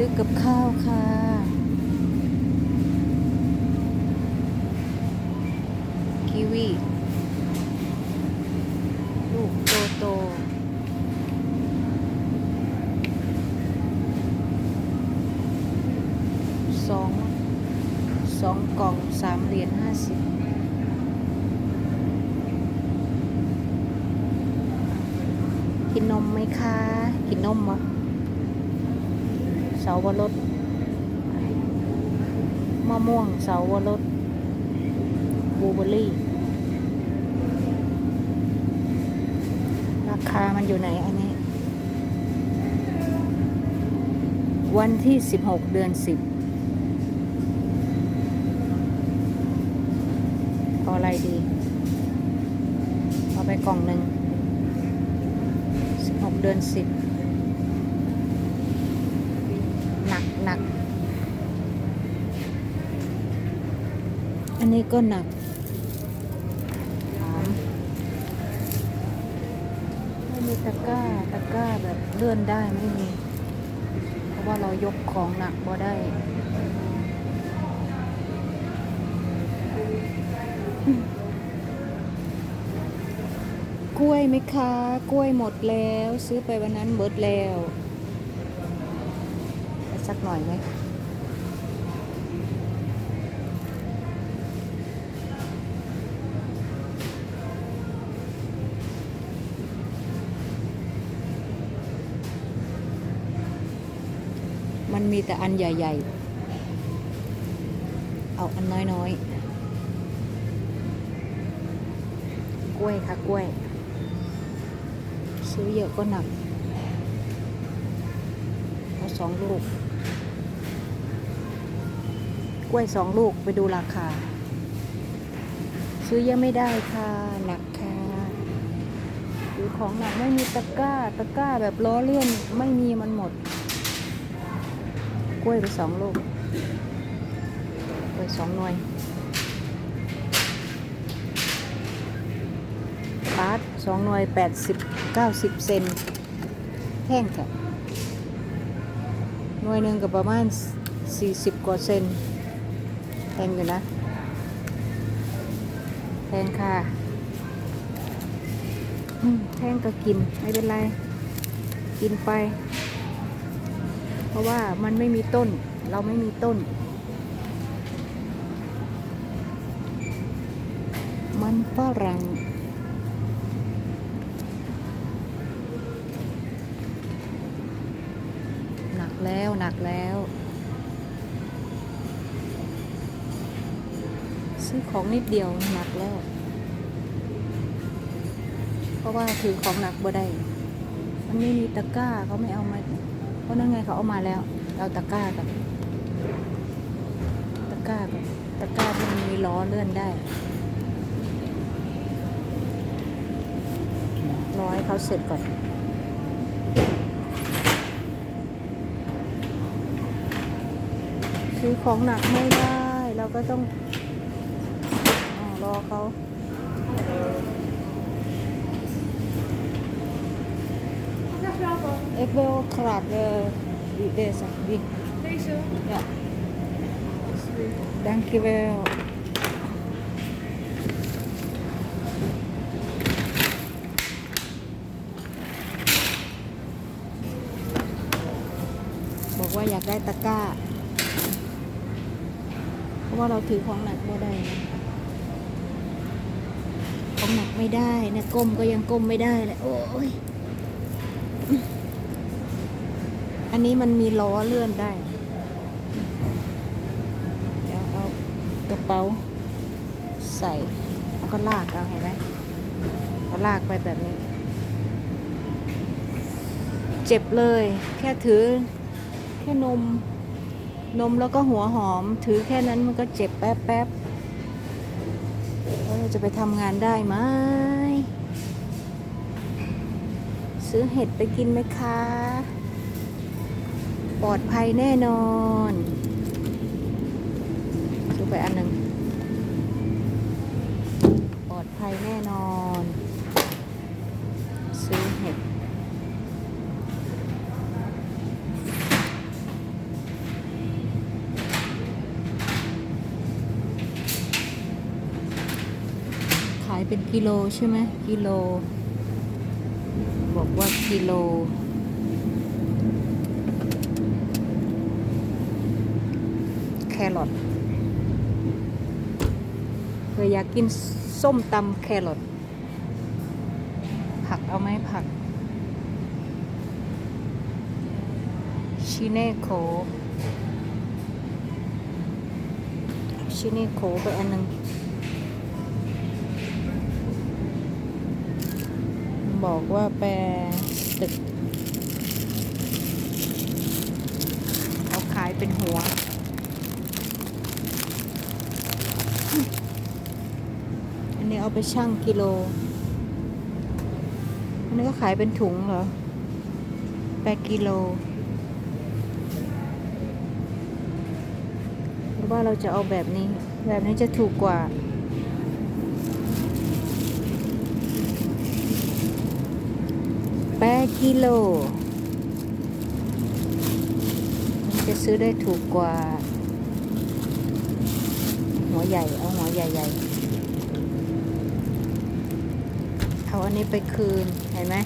ซื้อกับข้าวค่ะกีวี ลูกโตโตสองสองกล่องสามเหรียญห้าสิบกินนมไหมคะ กินนมวะ สาวรสมะม่วงเสาวรสบูเบอร์รี่ ราคามันอยู่ไหนอันนี้ วันที่ 16 เดือน 10เอาอะไรดี เอาไปกล่องหนึ่ง16 เดือน 10 หนัก อันนี้ก็หนักหอมไม่มีตะกร้า ตะกร้าแบบเลื่อนได้ไม่มี เพราะว่าเรายกของหนักบ่ได้กล้วยไหมคะ กล้วยหมดแล้ว ซื้อไปวันนั้นเบิดแล้ว สักหน่อยไหมมันมีแต่อันใหญ่ ๆ เอาอันน้อยๆ กล้วยค่ะกล้วย ซื้อเยอะก็หนัก เอาสองลูก กล้วยสองลูกไปดูราคา ซื้อยอะไม่ได้ค่ะหนักค่ะดูของหนักไม่มีตะกร้า ตะกร้าแบบล้อเลื่อนไม่มีมันหมด กล้วยไปสองลูกกล้วยสองหน่วยบาร์ทสองหน่วยแปดสิบเก้าสิบเซนแห้งค่ะหน่วยหนึ่งก็ประมาณสี่สิบกว่าเซน พงอยู่นะแพงค่ะอืมแพงก็กินไม่เป็นไร กินไป เพราะว่ามันไม่มีต้น เราไม่มีต้น มันฝรั่งหนักแล้วหนักแล้ว ซื้อของนิดเดียวหนักแล้ว เพราะว่าถือของหนักบ่ได้ มันไม่มีตะกร้าเขาไม่เอามา เพราะนั่นไงเขาเอามาแล้วเอาตะกร้ากับตะกร้ากับตะกร้าที่มันมีล้อเลื่อนได้รอให้เขาเสร็จก่อนซื้อของหนักไม่ได้ เราก็ต้อง อเขา Ik wil graag uh, die- deze. Die. Deze? Ja. Dankjewel. b อกว่าอยากได้ตะกร้า เพราะว่าเราถือของหนักไม่ได้ นะของหนักไม่ได้นะก้มก็ยังก้มไม่ได้เลยโอ้ยอันนี้มันมีล้อเลื่อนได้ เดี๋ยวเอากระเป๋าใส่แล้วก็ลากเอาเห็นไหมก็ลากไปแบบนี้ เจ็บเลย แค่ถือ แค่นม นมแล้วก็หัวหอม ถือแค่นั้นมันก็เจ็บแป๊บแป๊บ เราจะไปทำงานได้ไหม ซื้อเห็ดไปกินไหมคะ ปลอดภัยแน่นอนดูไปอันหนึ่งปลอดภัยแน่นอน เป็นกิโลใช่ไหมกิโล บอกว่ากิโล แครอทเคยอยากกินส้มตำแครอทผักเอาไหมผัก ชิเน่โคชิเน่โคไปอันหนึง บอกว่าแปรตึกเอาขายเป็นหัว อันนี้เอาไปชั่งกิโล อันนี้ก็ขายเป็นถุงเหรอแปดกิโลหรือว่าเราจะเอาแบบนี้ แบบนี้จะถูกกว่า แปดกิโลมันจะซื้อได้ถูกกว่า หัวใหญ่ เอาหัวใหญ่ๆ เอาอันนี้ไปคืน เห็นไหม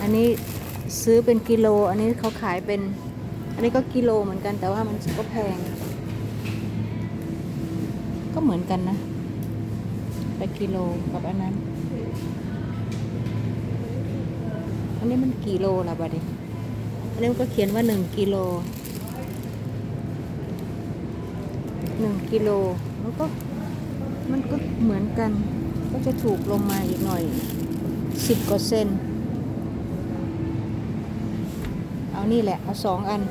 อันนี้ซื้อเป็นกิโล อันนี้เขาขายเป็น อันนี้ก็กิโลเหมือนกัน แต่ว่ามันก็แพง ก็เหมือนกันนะ ไปกิโลกับอันนั้น อั นนี้มันกี่โลละบัดนี้อันนี้มันก็เขียนว่าหนึ่งกิโลหนึ่งกิโลมันก็มันก็เหมือนกัน ก็จะถูกลงมาอีกหน่อยสิบกว่าเซนเอานี่แหละ เอาสองอัน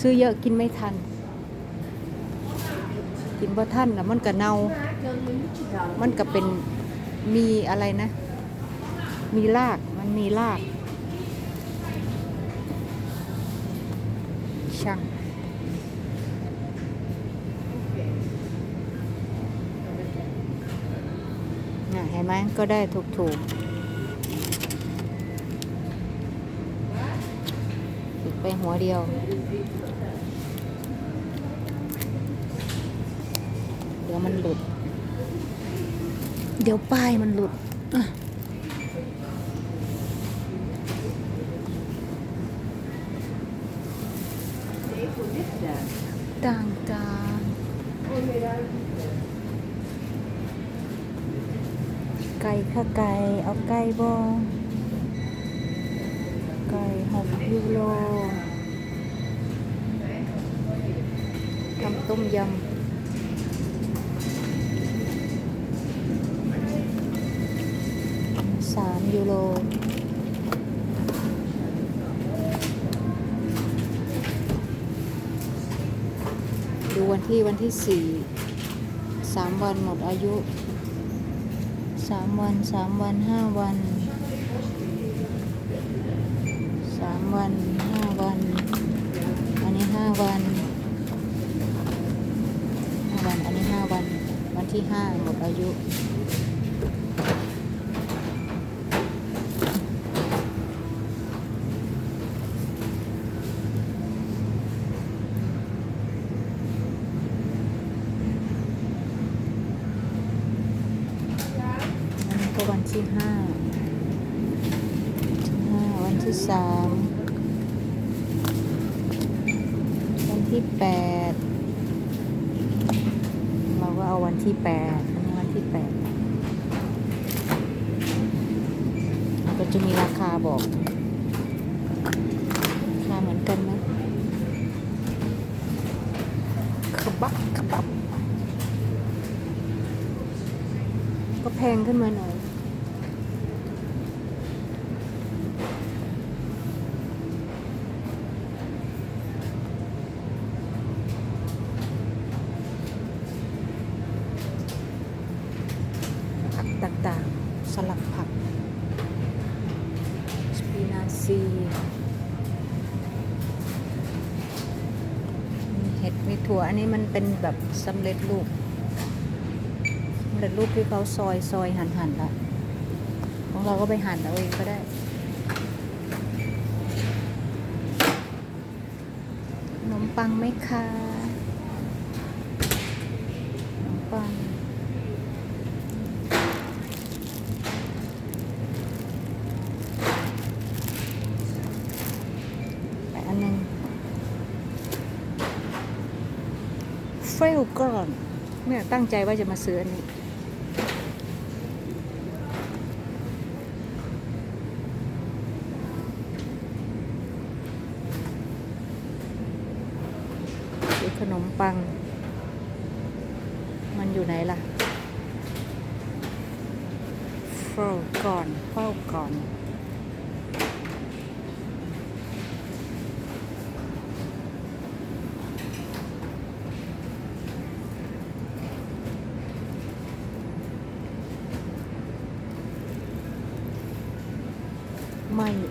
ซื้อเยอะกินไม่ทัน กินบ่ทันแล้วมันก็เนา มันก็เป็นมีอะไรนะ มีรากมันมีราก ช่างน่ะเห็นไหมก็ได้ถูกถูกอีกไปหัวเดียว เดี๋ยวมันหลุด เดี๋ยวป้ายมันหลุดอะต่างต่าง ไก่ค่ะไก่ เอาไก่บอไก่หกยูโรทำต้มยำสามยูโรดูวันที่วันที่สี่สามวันหมดอายุ สามวันสามวันห้าวันสามวันห้าวัน อันนี้ห้าวันห้าวัน อันนี้ห้าวัน วันที่ห้าหมดอายุ อันนี้ก็วันที่ห้าที่ห้าวันที่สามวัน ที่แปดเราก็เอาวันที่แปดอันนี้วันที่แปดก็จะมีราคาบอกราคาเหมือนกันไหมขบับขบับก็แพงขึ้นมาหน่อย ผักต่างๆ สลัดผัก สปินาซีมีเห็ดมี ถั่วอันนี้มันเป็นแบบสำเร็จรูปสำเร็จรูปที่เขาซอยซอยหั่นหั่นละของเราก็ไปหั่นเอาเองก็ได้ ขนมปังไหมคะขนมปัง เฟ ลก่อนเนี่ยตั้งใจว่าจะมาซื้ออันนี้ซื้อขนมปัง มันอยู่ไหนล่ะเฝ้าก่อนเฝ้าก่อน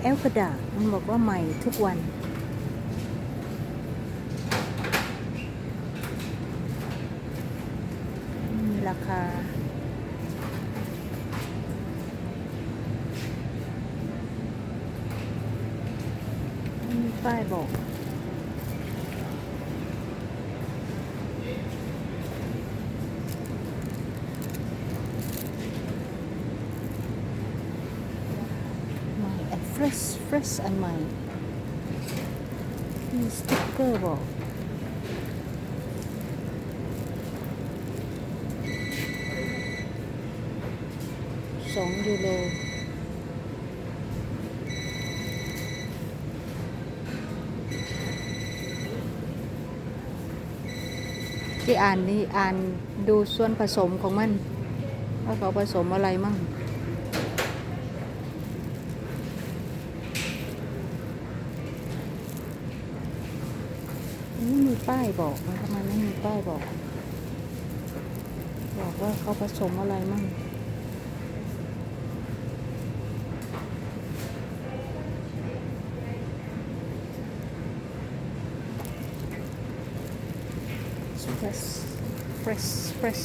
ใหม่แอลกดามันบอกว่าใหม่ทุกวัน มีราคา ไม่มีป้ายบอก ใหม่แอน เฟรชเฟรชอันใหม่ มีสติ๊กเกอร์บอกสองยูโรที่อ่านนี่อ่านดูส่วนผสมของมัน ว่าเขาผสมอะไรมั่ง ไม่มีป้ายบอกทำไมไม่มีป้ายบอก บอกว่าเขาผสมอะไรมั่งเฟรชเฟรชเฟรช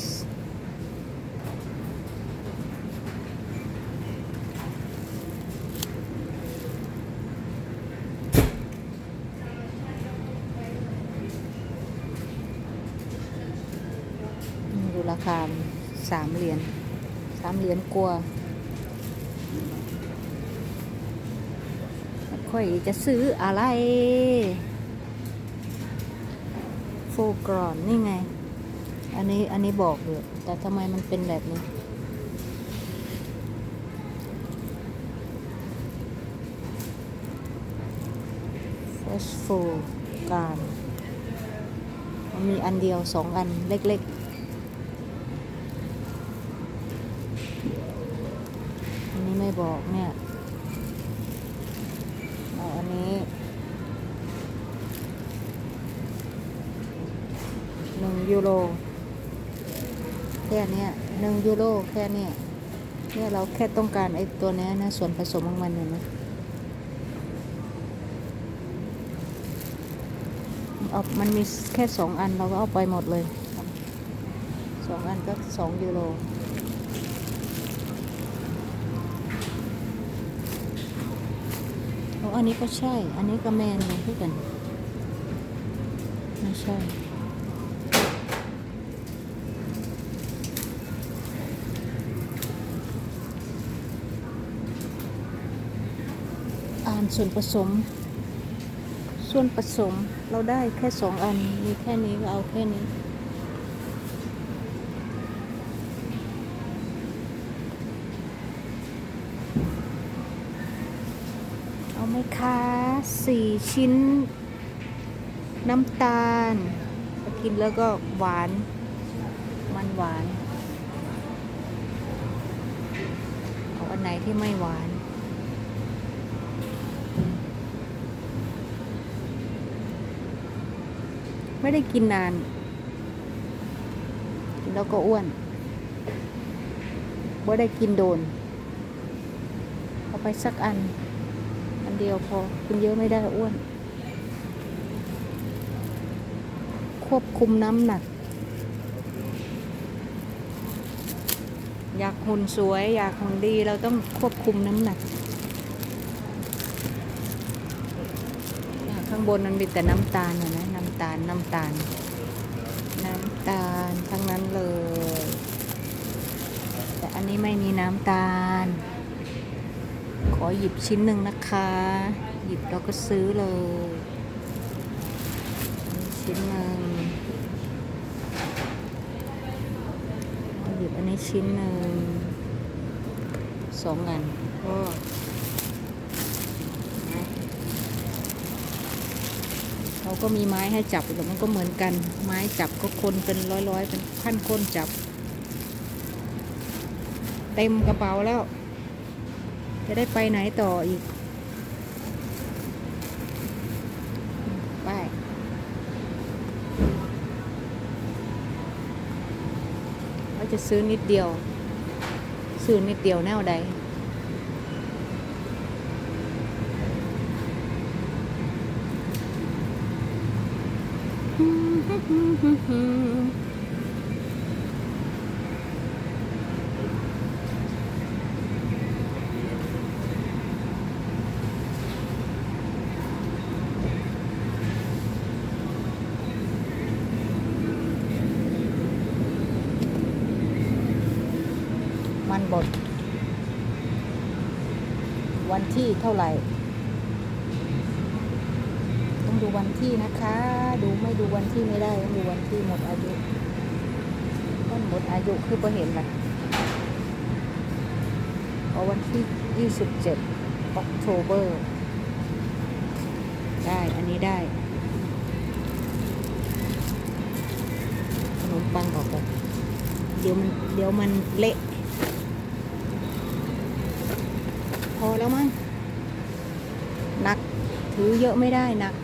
มดูราคาสามเหรียญสาม เหรียญกลัวค่อยจะซื้ออะไร โฟกรอนนี่ไง อันนี้อันนี้บอกอยู่แต่ทำไมมันเป็นแบบนี้ First full การมันมีอันเดียวสองอันเล็ก ๆ อันนี้ ไม่บอกเนี่ยเอาอันนี้หนึ่งยูโรแค่เนี้ยหนึ่งยูโรแค่เนี้ยเนี่ยเราแค่ต้องการไอ้ตัวนี้นะ ส่วนผสมของมันเนี่ยนะเอามันมีแค่สองอันเราก็เอาไปหมดเลยสองอันก็สองยูโรเอันนี้ก็ใช่ อันนี้ก็แมนเลยที่กัน ไม่ใช่ อ่านส่วนผสม ส่วนผสมเราได้แค่สองอัน มีแค่นี้ก็เอาแค่นี้ เอาไหมคะสี่ชิ้น น้ำตาล กินแล้วก็หวาน มันหวาน เอาอันไหนที่ไม่หวานไม่ได้กินนาน กินแล้วก็อ้วนบ่ได้กินโดน เอาไปสักอัน เดียวพอกินเยอะไม่ได้อ้วน ควบคุมน้ำหนัก อยากหุ่นสวย อยากหุ่นดีเราต้องควบคุมน้ำหนัก ข้างบนมันมีแต่น้ำตาลเห็นไหมน้ำตาลน้ำตาล น้ำตาลทั้งนั้นเลย แต่อันนี้ไม่มีน้ำตาล ขอหยิบชิ้นหนึ่งนะคะ หยิบแล้วก็ซื้อเลย ชิ้นหนึ่งหยิบอันนี้ชิ้นหนึ่งสองอันก็เขาก็มีไม้ให้จับแต่มันก็เหมือนกัน ไม้จับก็คนเป็นร้อยๆเป็นพันคนจับ เต็มกระเป๋าแล้ว จะได้ไปไหนต่ออีก ไป เราจะซื้อนิดเดียว ซื้อนิดเดียวแนวใดมันบด วัน ที่เท่าไหร่ ต้องดูวันที่นะคะ ดูไม่ดูวันที่ไม่ได้ต้องดูวันที่หมดอายุต้นหมดอายุคือพอเห็นละเอวันที่ 27 October ได้อันนี้ได้ขนมปังออกไปเดี๋ยวมันเดี๋ยวมันเละพอแล้วมั้ง ถือเยอะไม่ได้นัก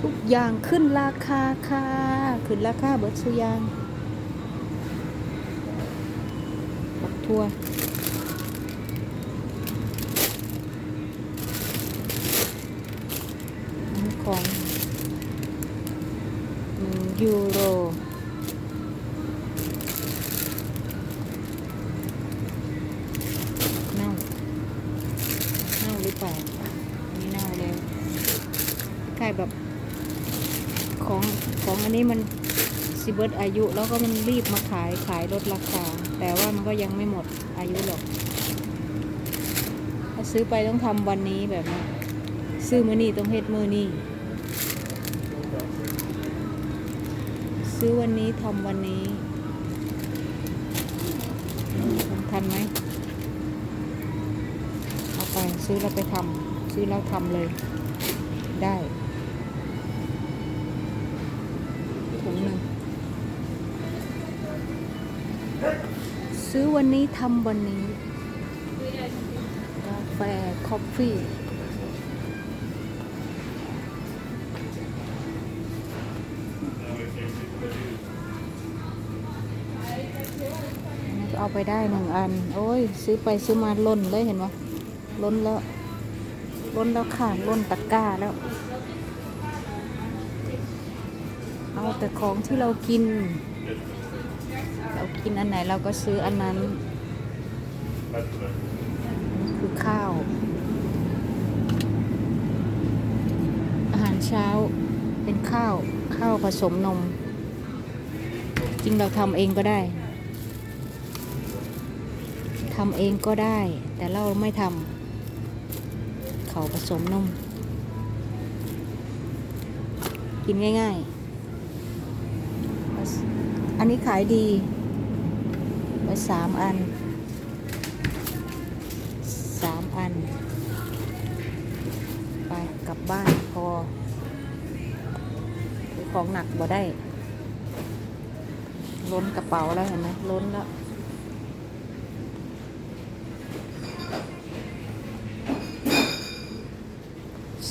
ทุกอย่างขึ้นราคาค่ะขึ้นราคาเบิดสุยางบักทัวของ เบิร์ตอายุแล้วก็มันรีบมาขายขายลดราคา แต่ว่ามันก็ยังไม่หมดอายุหรอก ถ้าซื้อไปต้องทำวันนี้แบบนี้ซื้อมือนี้ต้องเฮ็ดมือนี้ซื้อวันนี้ทำวันนี้ทำทันไหมเอาไปซื้อแล้วไปทำซื้อแล้วทำเลยได้ ซื้อวันนี้ทำวันนี้กาแฟคอฟฟี่เอาไปได้หนึ่งอัน โอ้ย ซื้อไปซื้อมาล้นเลยเห็นไหมล้นแล้ว ล้นแล้วค่ะ ล้นตะกร้าแล้ว เอาแต่ของที่เรากินเรา กินอันไหนเราก็ซื้ออันนั้น คือข้าว อาหารเช้าเป็นข้าว ข้าวผสมนม จริงเราทำเองก็ได้ทำเองก็ได้ แต่เราไม่ทำเขาผสมนม กินง่าย ๆ อันนี้ขายดี ไปสามอันสามอัน ไปกลับบ้านพอของหนักบ่ได้ ล้นกระเป๋าแล้วเห็นไหมล้นแล้ว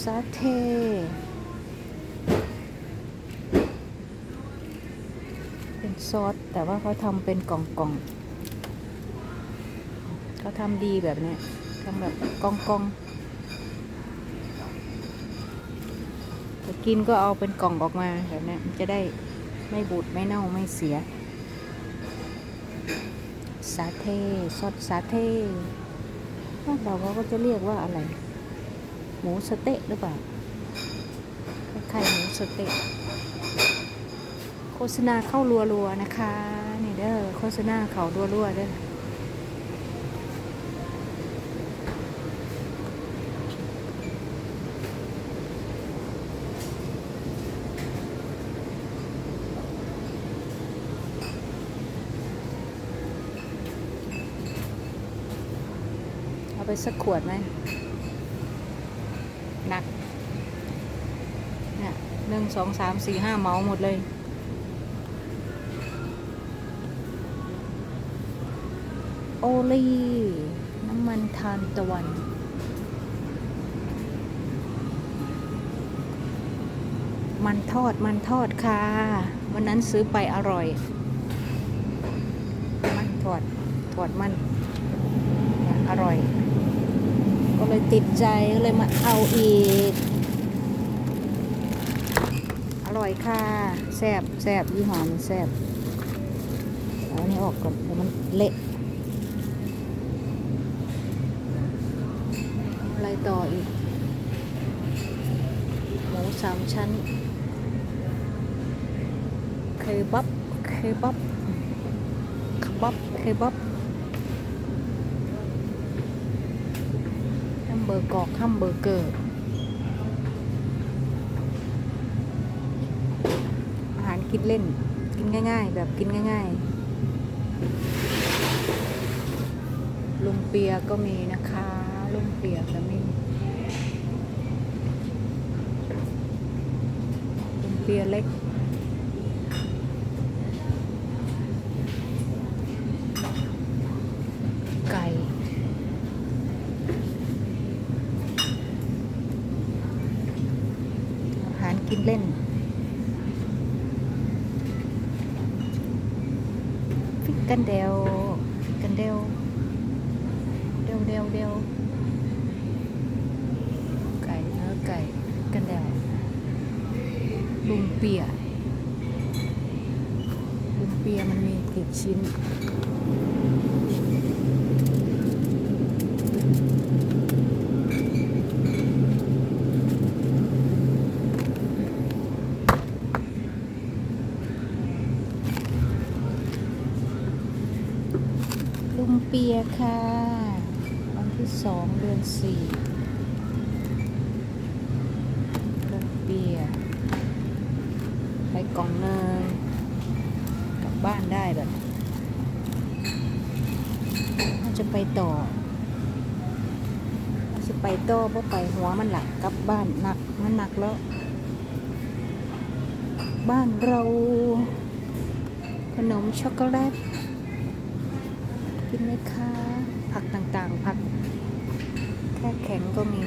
ซาเทเป็นซอส แต่ว่าเขาทำเป็นกล่องกล่องๆ เขาทำดีแบบนี้ทำแบบกองกองจะกินก็เอาเป็นกล่องออกมาแบบนี้มันจะได้ไม่บูดไม่เน่าไม่เสียซาเทซอสซาเทบ้านเราเขาก็จะเรียกว่าอะไร หมูสเต๊ะหรือเปล่าคล้ายๆหมูสเต๊ะโฆษณาเข้ารัวๆนะคะ นี่เด้อโฆษณาเขารัวๆเด้อ ไปสักขวดไหมหนักเนี่ยหนึ่งสองสามสี่ห้าเมาหมดเลย โอลีน้ำมันทานตะวันมันทอดมันทอดค่ะ วันนั้นซื้อไปอร่อย มันทอดทอดมัน อร่อย เลยติดใจก็เลยมาเอาอีก อร่อยค่ะแซบแซบยี่ห้อมันแซบเอาอันนี้ออกก่อนเดี๋ยวมันเละอะไรต่ออีก หมูสามชั้น เคบับเคบับคบับเคบับแฮมเบ อร์กอกแฮมเบอร์เกอร์ อาหารกินเล่น กินง่าย ๆ แบบกินง่าย ๆ ลุงเปียก็มีนะคะ ลุงเปียก็มีลุงเปียเล็ก อาหารกินเล่น ฟิกกันเดวฟิกกันเดวเดวเดวเดวไก่เนื้อไก่ฟิกกันเดวลุงเปียลุงเปียมันมีกี่ชิ้น ลุง เปียค่ะ วันที่สองเดือนสี่ลุงเปียไปกล่องเนยกลับบ้านได้แบบถ้าจะไปต่อถ้าจะไปต่อเพราะไปหัวมันหลักกลับบ้านหนักมันหนักแล้ว บ้านเรา ขนมช็อกโกแลต ไหมคะ ผักต่างๆ ผักแค่แข็งก็มี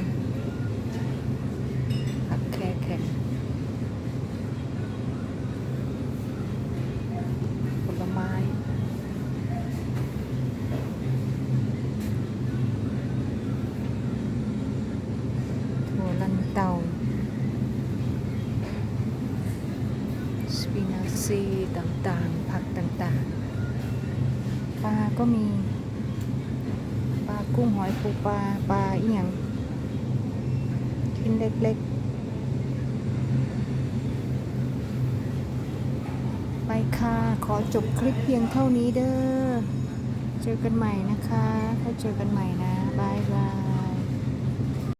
จบคลิปเพียงเท่านี้เด้อ เจอกันใหม่นะคะ ถ้าเจอกันใหม่นะ บายบาย